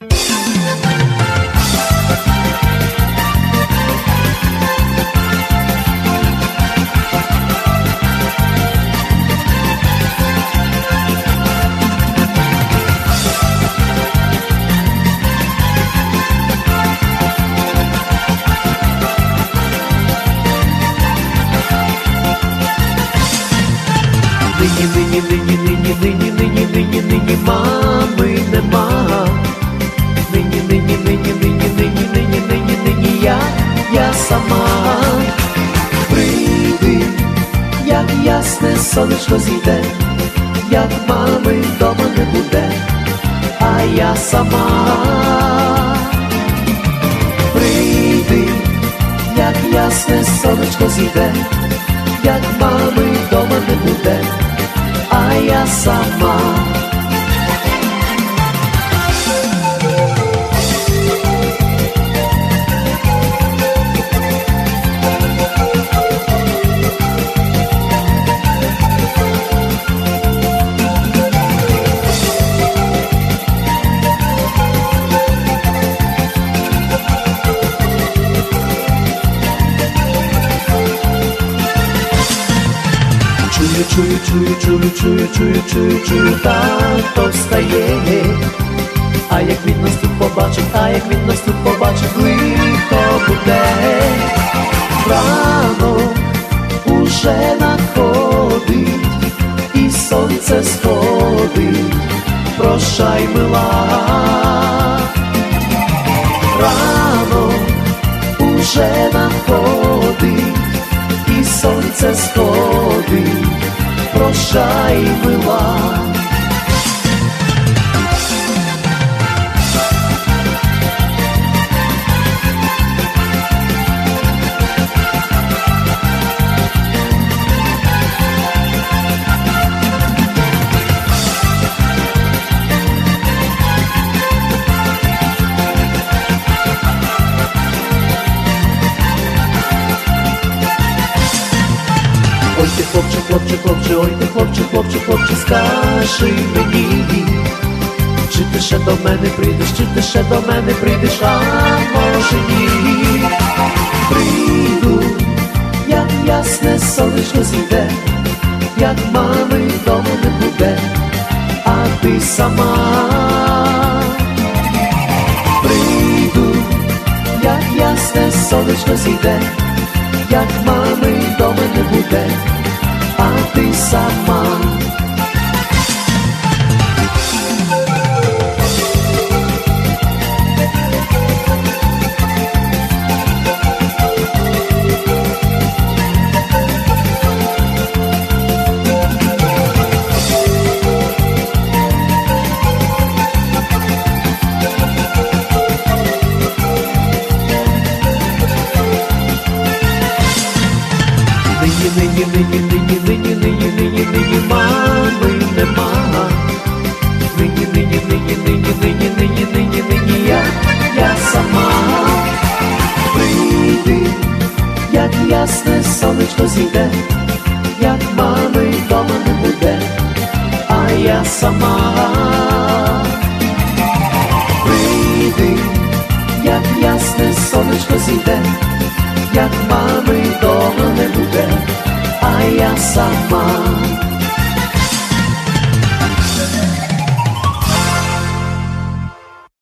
Нині, нині, нині, нині, нині, нині, нині, нині, мами я сама. Прийди, як ясне сонечко зійде, як мами вдома не буде, а я сама. Прийди, як ясне сонечко зійде, як мами вдома не буде, а я сама. Чую, чую, чую, чую, чую, чую, чую, тато встає. А як він нас тут побачить, а як він нас тут побачить, лихо буде. Рано уже надходить, і сонце сходить, прощай, мила. Рано уже надходить, і сонце сходить, прощай, мила. Хлопче, хлопче, ой ти хлопче, хлопче, хлопче, скажи мені, чи ти ще до мене прийдеш, чи ти ще до мене прийдеш, а може ні, прийду, як ясне сонечко зійде, як мами вдома не буде, а ти сама. Прийду, як ясне сонечко зійде, як мами вдома не буде, а Нині, нині, нині, нині, нині, нині, мами нема. Нині, нині, нині, нині, нині, нині, нині, нині, я, я сама. Прийди, як ясне сонечко зійде, як мами вдома не буде, а я сама. Прийди, як ясне сонечко зійде, як мами вдома не